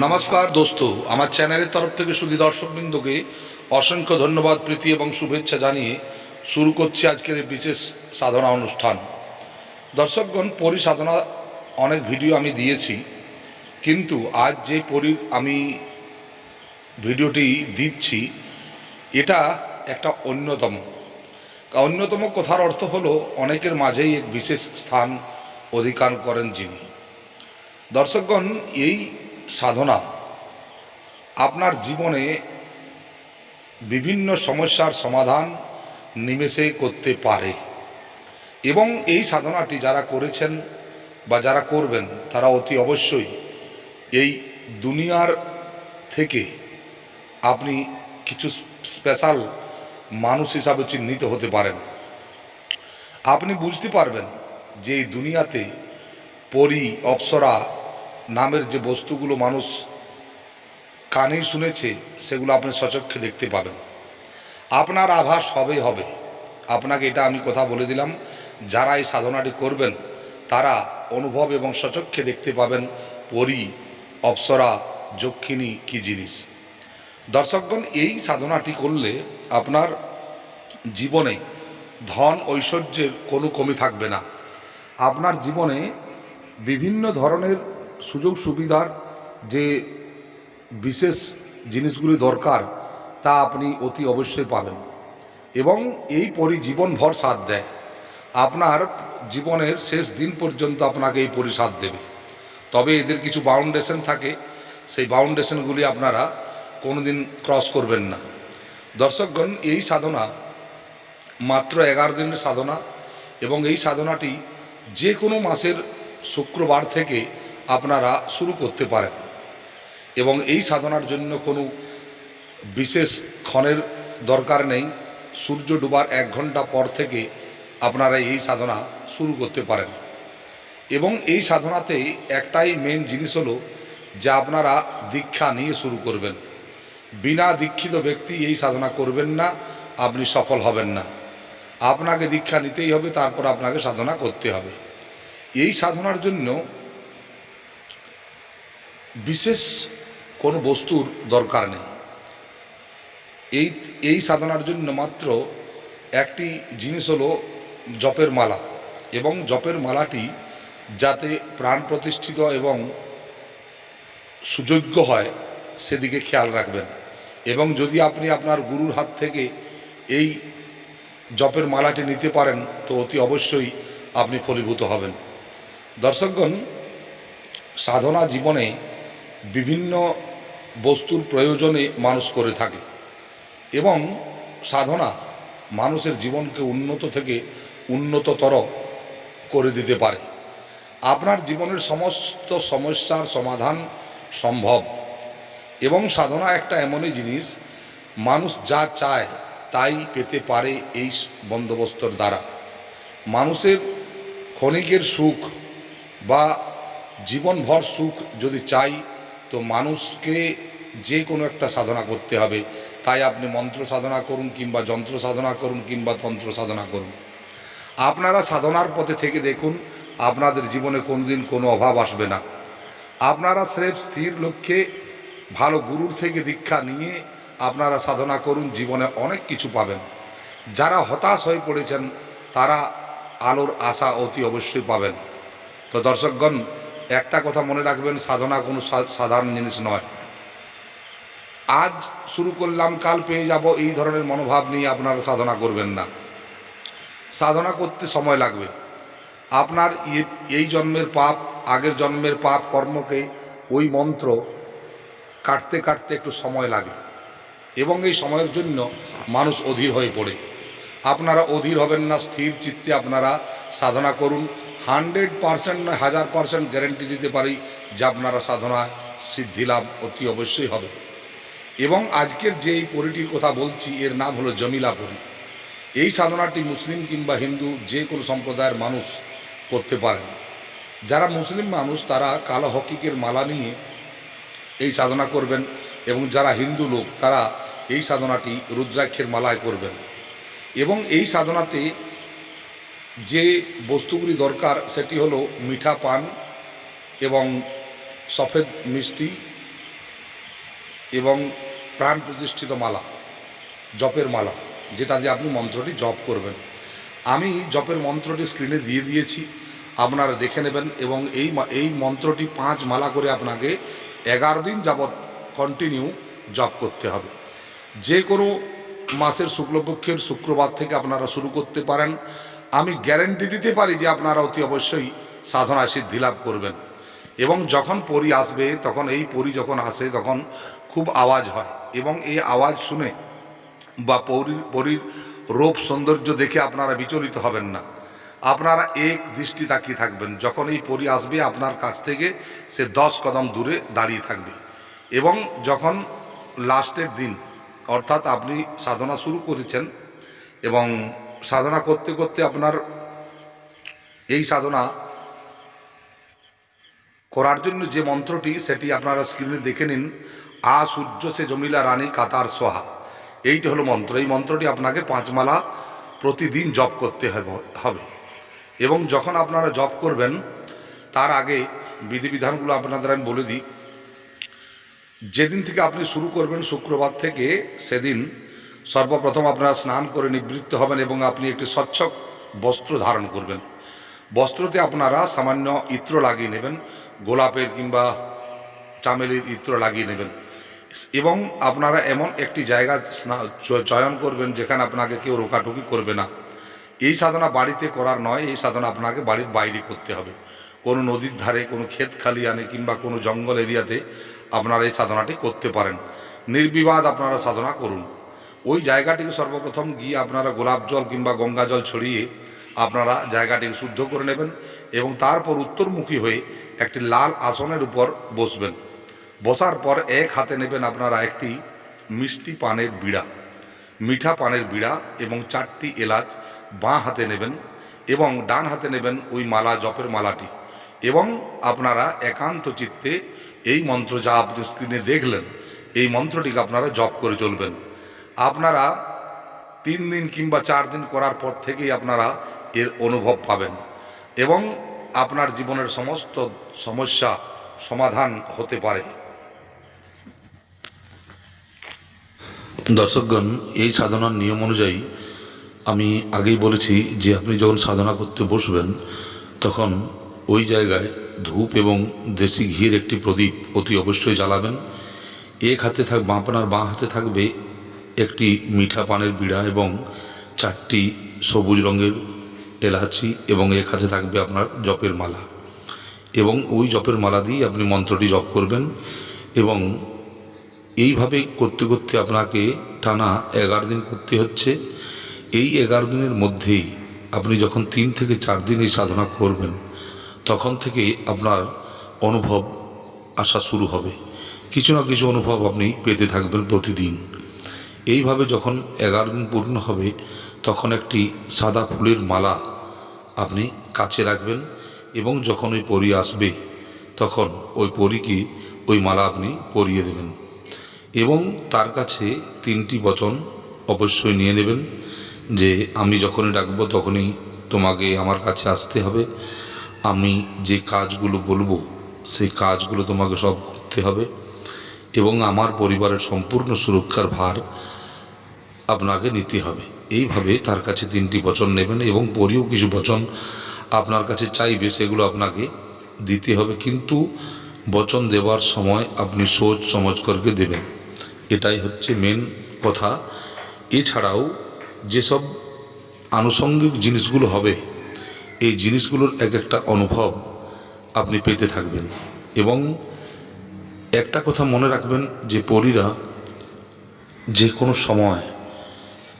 নমস্কার দোস্ত, আমার চ্যানেলের তরফ থেকে শুধু দর্শকবৃন্দকে অসংখ্য ধন্যবাদ, প্রীতি এবং শুভেচ্ছা জানিয়ে শুরু করছি আজকের এই বিশেষ সাধনা অনুষ্ঠান। দর্শকগণ, পরিসাধনা অনেক ভিডিও আমি দিয়েছি, কিন্তু আজ যে পরি আমি ভিডিওটি দিচ্ছি, এটা একটা অন্যতম। অন্যতম কথার অর্থ হলো, অনেকের মাঝেই এক বিশেষ স্থান অধিকার করেন যিনি। দর্শকগণ, এই সাধনা। আপনার জীবনে বিভিন্ন সমস্যার সমাধান নিমেষে করতে পারে। এবং এই সাধনাটি যারা করেছেন বা যারা করবেন, তারা অতি অবশ্যই এই দুনিয়ার থেকে আপনি কিছু স্পেশাল মানুষ হিসাবে চিহ্নিত হতে পারেন। আপনি বুঝতে পারবেন যে এই দুনিয়াতে পরি, অপ্সরা নামের যে বস্তুগুলো মানুষ কানেই শুনেছে, সেগুলো আপনি সচক্ষে দেখতে পাবেন। আপনার আভাস হবেই হবে। আপনাকে এটা আমি কথা বলে দিলাম। যারা এই সাধনাটি করবেন, তারা অনুভব এবং সচক্ষে দেখতে পাবেন পরি, অপ্সরা, যক্ষিণী কি জিনিস। দর্শকগণ, এই সাধনাটি করলে আপনার জীবনে ধন ঐশ্বর্যের কোনো কমি থাকবে না। আপনার জীবনে বিভিন্ন ধরনের সুযোগ সুবিধার যে বিশেষ জিনিসগুলি দরকার, তা আপনি অতি অবশ্যই পাবেন। এবং এই পরি জীবনভর সাথ দেয়। আপনার জীবনের শেষ দিন পর্যন্ত আপনাকে এই পরিসাদ দেবে। তবে এদের কিছু বাউন্ডেশন থাকে। সেই বাউন্ডেশনগুলি আপনারা কোনোদিন ক্রস করবেন না। দর্শকগণ, এই সাধনা মাত্র এগারো দিনের সাধনা এবং এই সাধনাটি যে কোনো মাসের শুক্রবার থেকে আপনারা শুরু করতে পারেন। এবং এই সাধনার জন্য কোনো বিশেষ ক্ষণের দরকার নেই। সূর্য ডুবার এক ঘণ্টা পর থেকে আপনারা এই সাধনা শুরু করতে পারেন। এবং এই সাধনাতে একটাই মেন জিনিস হলো যে আপনারা দীক্ষা নিয়ে শুরু করবেন। বিনা দীক্ষিত ব্যক্তি এই সাধনা করবেন না, আপনি সফল হবেন না। আপনাকে দীক্ষা নিতেই হবে, তারপর আপনাকে সাধনা করতে হবে। এই সাধনার জন্য বিশেষ কোনো বস্তুর দরকার নেই। এই এই সাধনার জন্য মাত্র একটি জিনিস হলো জপের মালা এবং জপের মালাটি যাতে প্রাণ প্রতিষ্ঠিত এবং সুযোগ্য হয় সেদিকে খেয়াল রাখবেন এবং যদি আপনি আপনার গুরুর হাত থেকে এই জপের মালাটি নিতে পারেন তো অতি অবশ্যই আপনি ফলীভূত হবেন। দর্শকগণ, সাধনা জীবনে বিভিন্ন বস্তুর প্রয়োজনে মানুষ করে থাকে এবং সাধনা মানুষের জীবনকে উন্নত থেকে উন্নততর করে দিতে পারে। আপনার জীবনের সমস্ত সমস্যার সমাধান সম্ভব এবং সাধনা একটা এমনই জিনিস, মানুষ যা চায় তাই পেতে পারে এই বন্দোবস্তর দ্বারা। মানুষের ক্ষণিকের সুখ বা জীবনভর সুখ যদি চাই তো মানুষকে যে কোনো একটা সাধনা করতে হবে। তাই আপনি মন্ত্র সাধনা করুন কিংবা যন্ত্র সাধনা করুন কিংবা তন্ত্র সাধনা করুন। আপনারা সাধনার পথে থেকে দেখুন, আপনাদের জীবনে কোনোদিন কোনো অভাব আসবে না। আপনারা স্রেফ স্থির লক্ষ্যে ভালো গুরুর থেকে দীক্ষা নিয়ে আপনারা সাধনা করুন, জীবনে অনেক কিছু পাবেন। যারা হতাশ হয়ে পড়েছেন, তারা আলোর আশা অতি অবশ্যই পাবেন। তো দর্শকগণ একটা কথা মনে রাখবেন, সাধনা কোনো সাধারণ জিনিস নয়। আজ শুরু করলাম, কাল পেয়ে যাব, এই ধরনের মনোভাব নিয়ে আপনারা সাধনা করবেন না। সাধনা করতে সময় লাগবে। আপনার এই জন্মের পাপ, আগের জন্মের পাপ কর্মকে ওই মন্ত্র কাটতে কাটতে একটু সময় লাগে এবং এই সময়ের জন্য মানুষ অধীর হয়ে পড়ে। আপনারা অধীর হবেন না, স্থির চিত্তে আপনারা সাধনা করুন। হান্ড্রেড পারসেন্ট নয় হাজার পারসেন্ট গ্যারেন্টি দিতে পারি যে আপনারা সাধনা সিদ্ধি লাভ অতি অবশ্যই হবে। এবং আজকের যে এই পরিটির কথা বলছি, এর নাম হলো জমিলা পরি। এই সাধনাটি মুসলিম কিংবা হিন্দু যে কোনো সম্প্রদায়ের মানুষ করতে পারেন। যারা মুসলিম মানুষ, তারা কালো হকিকের মালা নিয়ে এই সাধনা করবেন এবং যারা হিন্দু লোক, তারা এই সাধনাটি রুদ্রাক্ষের মালায় করবেন। এবং এই সাধনাতে যে বস্তুগুলি দরকার সেটি হলো মিঠা পান এবং সফেদ মিষ্টি এবং প্রাণ প্রতিষ্ঠিত মালা, জপের মালা, যেটা দিয়ে আপনি মন্ত্রটি জপ করবেন। আমি জপের মন্ত্রটি স্ক্রিনে দিয়ে দিয়েছি, আপনারা দেখে নেবেন এবং এই এই মন্ত্রটি পাঁচ মালা করে আপনাকে এগারো দিন যাবৎ কন্টিনিউ জপ করতে হবে। যে কোনো মাসের শুক্লপক্ষের শুক্রবার থেকে আপনারা শুরু করতে পারেন। আমি গ্যারেন্টি দিতে পারি যে আপনারা অতি অবশ্যই সাধনা সিদ্ধি লাভ করবেন। এবং যখন পরি আসবে, তখন এই পরি যখন আসে, তখন খুব আওয়াজ হয়। এবং এই আওয়াজ শুনে বা পরীর পরীর রূপ সৌন্দর্য দেখে আপনারা বিচলিত হবেন না। আপনারা এক দৃষ্টি তাকিয়ে থাকবেন। যখন এই পরি আসবে, আপনার কাছ থেকে সে দশ কদম দূরে দাঁড়িয়ে থাকবে। এবং যখন লাস্টের দিন, অর্থাৎ আপনি সাধনা শুরু করেছেন এবং সাধনা করতে করতে আপনার এই সাধনা করার জন্য যে মন্ত্রটি, সেটি আপনারা স্ক্রিনে দেখে নিন। আ সূর্য সে জমিলা রানী কাতার সোহা। এইটি হলো মন্ত্র। এই মন্ত্রটি আপনাকে পাঁচমালা প্রতিদিন জপ করতে হবে- এবং যখন আপনারা জপ করবেন, তার আগে বিধিবিধানগুলো আপনাদের আমি বলে দিই। যেদিন থেকে আপনি শুরু করবেন শুক্রবার থেকে, সেদিন সর্বপ্রথম আপনারা স্নান করে নিবৃত্ত হবেন এবং আপনি একটি স্বচ্ছ বস্ত্র ধারণ করবেন। বস্ত্রতে আপনারা সামান্য ইত্র লাগিয়ে নেবেন, গোলাপের কিংবা চামেলির ইত্র লাগিয়ে নেবেন। এবং আপনারা এমন একটি জায়গা চয়ন করবেন যেখানে আপনাকে কেউ রোকাটুকি করবে না। এই সাধনা বাড়িতে করার নয়, এই সাধনা আপনাকে বাড়ির বাইরে করতে হবে। কোনো নদীর ধারে, কোনো ক্ষেত খালিয়ানে কিংবা কোনো জঙ্গল এরিয়াতে আপনারা এই সাধনাটি করতে পারেন। নির্বিবাদ আপনারা সাধনা করুন। ওই জায়গাটিকে সর্বপ্রথম গিয়ে আপনারা গোলাপ জল কিংবা গঙ্গা জল ছড়িয়ে আপনারা জায়গাটিকে শুদ্ধ করে নেবেন এবং তারপর উত্তরমুখী হয়ে একটি লাল আসনের উপর বসবেন। বসার পর এক হাতে নেবেন আপনারা একটি মিষ্টি পানের বিড়া, মিঠা পানের বিড়া এবং চারটি এলাচ বাঁ হাতে নেবেন এবং ডান হাতে নেবেন ওই মালা, জপের মালাটি এবং আপনারা একান্ত চিত্তে এই মন্ত্র যা আপনি স্ক্রিনে দেখলেন, এই মন্ত্রটিকে আপনারা জপ করে চলবেন। আপনারা তিন দিন কিংবা চার দিন করার পর থেকেই আপনারা এর অনুভব পাবেন এবং আপনার জীবনের সমস্ত সমস্যা সমাধান হতে পারে। দর্শকগণ, এই সাধনার নিয়ম অনুযায়ী আমি আগেই বলেছি যে আপনি যখন সাধনা করতে বসবেন, তখন ওই জায়গায় ধূপ এবং দেশি ঘির একটি প্রদীপ অতি অবশ্যই জ্বালাবেন। এক হাতে থাক, আপনার বাঁ হাতে থাকবে একটি মিঠা পানের বিড়া এবং চারটি সবুজ রঙের এলাচি এবং এক হাতে থাকবে আপনার জপের মালা। এবং ওই জপের মালা দিয়ে আপনি মন্ত্রটি জপ করবেন এবং এইভাবে করতে করতে আপনাকে টানা এগারো দিন করতে হচ্ছে। এই এগারো দিনের মধ্যেই আপনি যখন তিন থেকে চার দিন এই সাধনা করবেন, তখন থেকে আপনার অনুভব আসা শুরু হবে। কিছু না কিছু অনুভব আপনি পেতে থাকবেন প্রতিদিন। এইভাবে যখন এগারো দিন পূর্ণ হবে, তখন একটি সাদা ফুলের মালা আপনি কাছে রাখবেন এবং যখন ওই পরি আসবে, তখন ওই পরীকে ওই মালা আপনি পরিয়ে দেবেন এবং তার কাছে তিনটি বচন অবশ্যই নিয়ে নেবেন যে, আমি যখনই ডাকবো তখনই তোমাকে আমার কাছে আসতে হবে। আমি যে কাজগুলো বলব, সেই কাজগুলো তোমাকে সব করতে হবে। এবং আমার পরিবারের সম্পূর্ণ সুরক্ষার ভার আপনাকে নিতে হবে। এইভাবে তার কাছে তিনটি বচন নেবেন এবং পরেও কিছু বচন আপনার কাছে চাইবে, সেগুলো আপনাকে দিতে হবে। কিন্তু বচন দেওয়ার সময় আপনি সোচ সমঝ করকে দেবেন। এটাই হচ্ছে মেন কথা। এছাড়াও যেসব আনুষঙ্গিক জিনিসগুলো হবে, এই জিনিসগুলোর এক একটা অনুভব আপনি পেতে থাকবেন। এবং একটা কথা মনে রাখবেন যে পরীরা যে কোনো সময়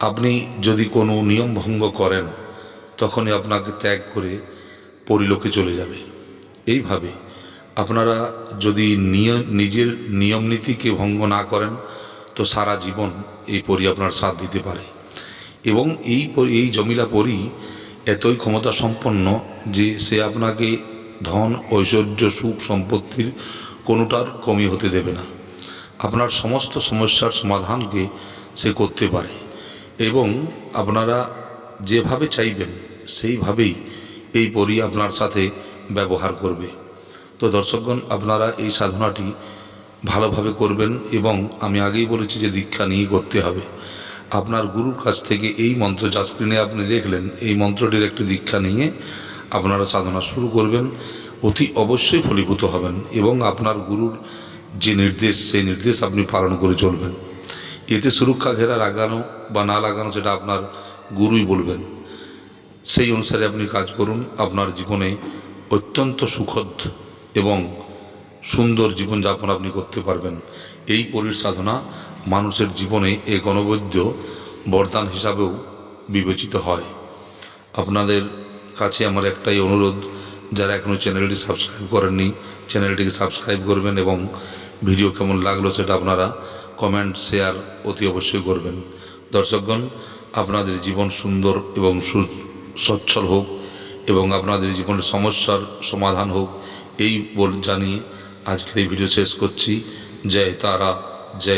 আপনি যদি কোনো নিয়ম ভঙ্গ করেন, তখনই আপনাকে ত্যাগ করে পরিলোকে চলে যাবে। এইভাবে আপনারা যদি নিয়ম নিজের নিয়ম নীতিকে ভঙ্গ না করেন, তো সারা জীবন এই পরি আপনার সাথ দিতে পারে। এবং এই এই জমিলা পরি এতই ক্ষমতা সম্পন্ন যে সে আপনাকে ধন, ঐশ্বর্য, সুখ, সম্পত্তির কোনোটার কমি হতে দেবে না। আপনার সমস্ত সমস্যার সমাধানকে সে করতে পারে এবং আপনারা যেভাবে চাইবেন, সেইভাবেই এই পরি আপনার সাথে ব্যবহার করবে। তো দর্শকগণ, আপনারা এই সাধনাটি ভালোভাবে করবেন এবং আমি আগেই বলেছি যে দীক্ষা নিয়ে করতে হবে। আপনার গুরুর কাছ থেকে এই মন্ত্র যা স্ক্রিনে আপনি দেখলেন, এই মন্ত্রটির একটি দীক্ষা নিয়ে আপনারা সাধনা শুরু করবেন। অতি অবশ্যই ফলীভূত হবেন এবং আপনার গুরুর যে নির্দেশ, সেই নির্দেশ আপনি পালন করে চলবেন। এতে সুরক্ষা ঘেরা লাগানো বা না লাগানো সেটা আপনার গুরুই বলবেন। সেই অনুসারে আপনি কাজ করুন, আপনার জীবনে অত্যন্ত সুখদ এবং সুন্দর জীবনযাপন আপনি করতে পারবেন। এই পরির সাধনা মানুষের জীবনে এক অনবদ্য বরদান হিসাবেও বিবেচিত হয়। আপনাদের কাছে আমার একটাই অনুরোধ যারা এখনও চ্যানেলটি সাবস্ক্রাইব করেননি, চ্যানেলটিকে সাবস্ক্রাইব করবেন এবং ভিডিও কেমন লাগল সেটা আপনারা কমেন্ট, শেয়ার অতি অবশ্যই করবেন। দর্শকগণ, আপনাদের জীবন সুন্দর এবং সু- সচ্ছল হোক এবং আপনাদের জীবনের সমস্যার সমাধান হোক, এই বল জানিয়ে আজকের এই ভিডিও শেষ করছি। জয় তারা, জয়